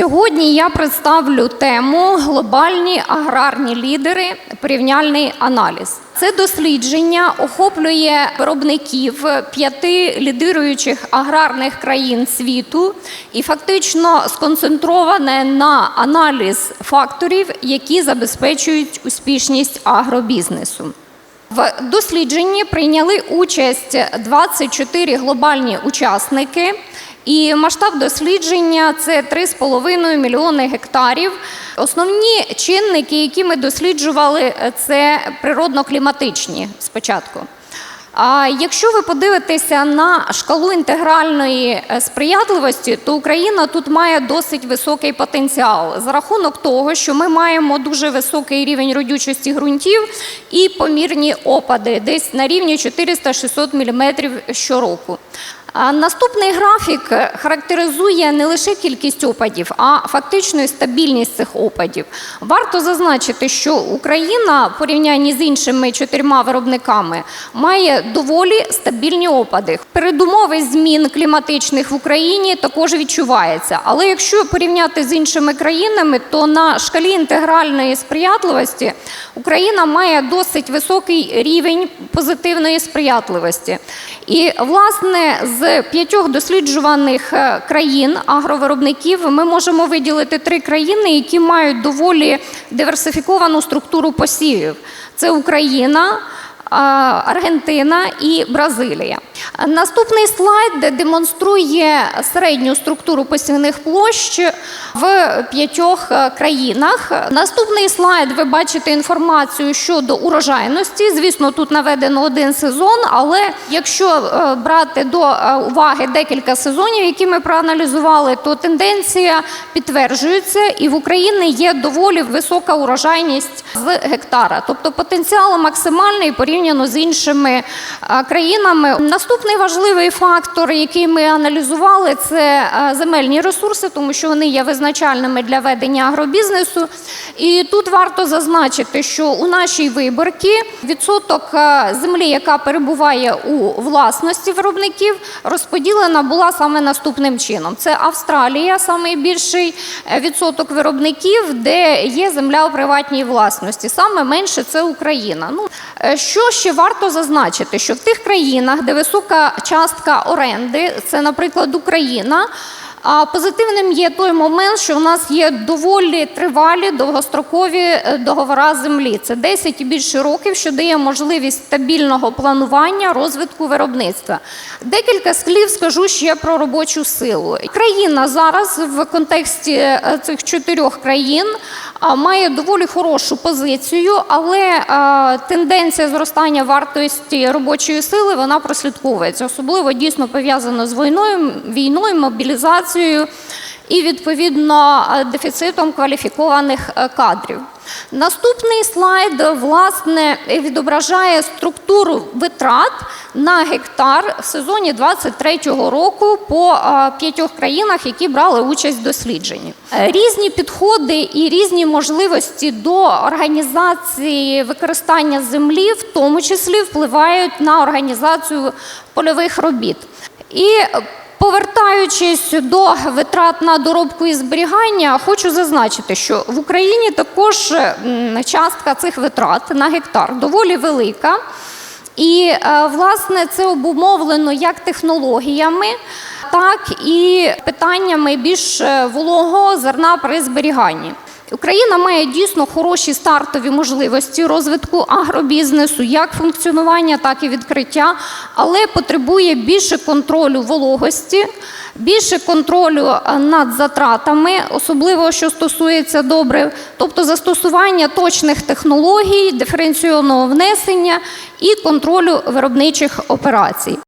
Сьогодні я представлю тему Глобальні аграрні лідери. Порівняльний аналіз. Це дослідження охоплює виробників п'яти лідируючих аграрних країн світу і фактично сконцентроване на аналіз факторів, які забезпечують успішність агробізнесу. В дослідженні прийняли участь 24 глобальні учасники. І масштаб дослідження це 3,5 мільйони гектарів. Основні чинники, які ми досліджували, це природно-кліматичні спочатку. А якщо ви подивитеся на шкалу інтегральної е, сприятливості, то Україна тут має досить високий потенціал за рахунок того, що ми маємо дуже високий рівень родючості ґрунтів і помірні опади, десь на рівні 400-600 мм щороку. Наступний графік характеризує не лише кількість опадів, а фактично і стабільність цих опадів. Варто зазначити, що Україна в порівнянні з іншими чотирма виробниками має доволі стабільні опади. Передумови змін кліматичних в Україні також відчуваються. Але якщо порівняти з іншими країнами, то на шкалі інтегральної сприятливості Україна має досить високий рівень позитивної сприятливості. І, власне, з п'ятьох досліджуваних е, країн агровиробників ми можемо виділити три країни, які мають доволі диверсифіковану структуру посівів: це Україна. Аргентина і Бразилія. Наступний слайд демонструє середню структуру посівних площ в п'ятьох е, країнах. Наступний слайд ви бачите інформацію щодо урожайності. Звісно, тут наведено один сезон, але якщо е, брати до е, уваги декілька сезонів, які ми проаналізували, то тенденція підтверджується, і в Україні є доволі висока урожайність з гектара, тобто потенціал максимальний порівняно з іншими е, країнами. Наступний важливий фактор, який ми аналізували, це е, земельні ресурси, тому що вони є визначальними для ведення агробізнесу. І тут варто зазначити, що у нашій виборці відсоток е, землі, яка перебуває у власності виробників, розподілена була саме наступним чином: це Австралія, найбільший відсоток виробників, де є земля у приватній власності. Саме менше це Україна. Ну е, що ще варто зазначити, що в тих країнах, де висока частка оренди, це, наприклад, Україна. А позитивним є той момент, що у нас є доволі тривалі довгострокові е, договори землі. Це 10 і більше років, що дає можливість стабільного планування розвитку виробництва. Декілька слів скажу ще про робочу силу. Країна зараз в контексті е, цих чотирьох країн має доволі хорошу позицію, але тенденція зростання вартості робочої сили вона прослідковується, особливо дійсно пов'язано з війною, війною, мобілізацією і відповідно е, дефіцитом кваліфікованих е, кадрів. Наступний слайд власне відображає структуру витрат на гектар в сезоні 23-го року по е, п'ятьох країнах, які брали участь в дослідженні. Різні підходи і різні можливості до організації використання землі, в тому числі впливають на організацію польових робіт. І Повертаючись до витрат на доробку і зберігання, хочу зазначити, що в Україні також частка цих витрат на гектар доволі велика. І, е, власне, це обумовлено як технологіями, так і питаннями більш е, вологого зерна при зберіганні. Україна має дійсно хороші стартові можливості розвитку агробізнесу, як функціонування, так і відкриття, але потребує більше контролю вологості, більше контролю е, над затратами, особливо що стосується добрив, тобто застосування точних технологій, диференційного внесення і контролю виробничих операцій.